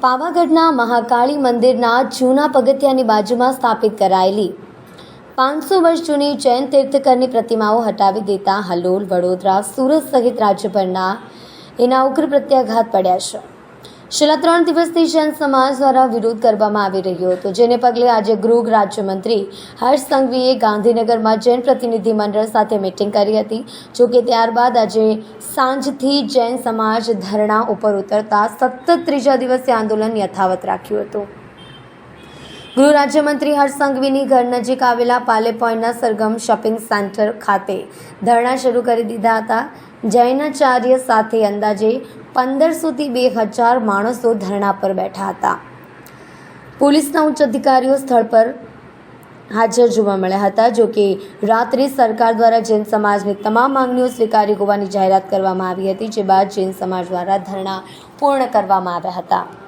પાવાગઢના મહાકાળી મંદિરના જૂના પગથિયાની બાજુમાં સ્થાપિત કરાયેલી પાંચસો વર્ષ જૂની જૈન તીર્થકરની પ્રતિમાઓ હટાવી દેતા હલોલ, વડોદરા, સુરત સહિત રાજ્યભરના એના ઉગ્ર પ્રત્યાઘાત પડ્યા છે. છેલ્લા ત્રણ દિવસથી જૈન સમાજ દ્વારા વિરોધ કરવામાં આવી રહ્યો હતો, જેને પગલે આજે ગૃહ રાજ્યમંત્રી હર્ષ સંઘવીએ ગાંધીનગરમાં જૈન પ્રતિનિધિ મંડળ સાથે મિટિંગ કરી હતી જોકે ત્યારબાદ આજે સાંજથી જૈન સમાજ ધરણા ઉપર ઉતરતા સતત ત્રીજા દિવસે આંદોલન યથાવત રાખ્યું હતું. ગૃહ રાજ્યમંત્રી હર્ષ સંઘવીની ઘર નજીક આવેલા પાલે પોઈન્ટના સરગમ શોપિંગ સેન્ટર ખાતે ધરણા શરૂ કરી દીધા હતા. જૈનાચાર્ય સાથે અંદાજે પંદરસોથી બે હજાર માણસો ધરણા પર બેઠા હતા. પોલીસના ઉચ્ચ અધિકારીઓ સ્થળ પર હાજર જોવા મળ્યા હતા, જો કે રાત્રે સરકાર દ્વારા જૈન સમાજની તમામ માંગણીઓ સ્વીકારી હોવાની જાહેરાત કરવામાં આવી હતી, જે બાદ જૈન સમાજ દ્વારા ધરણા પૂર્ણ કરવામાં આવ્યા હતા.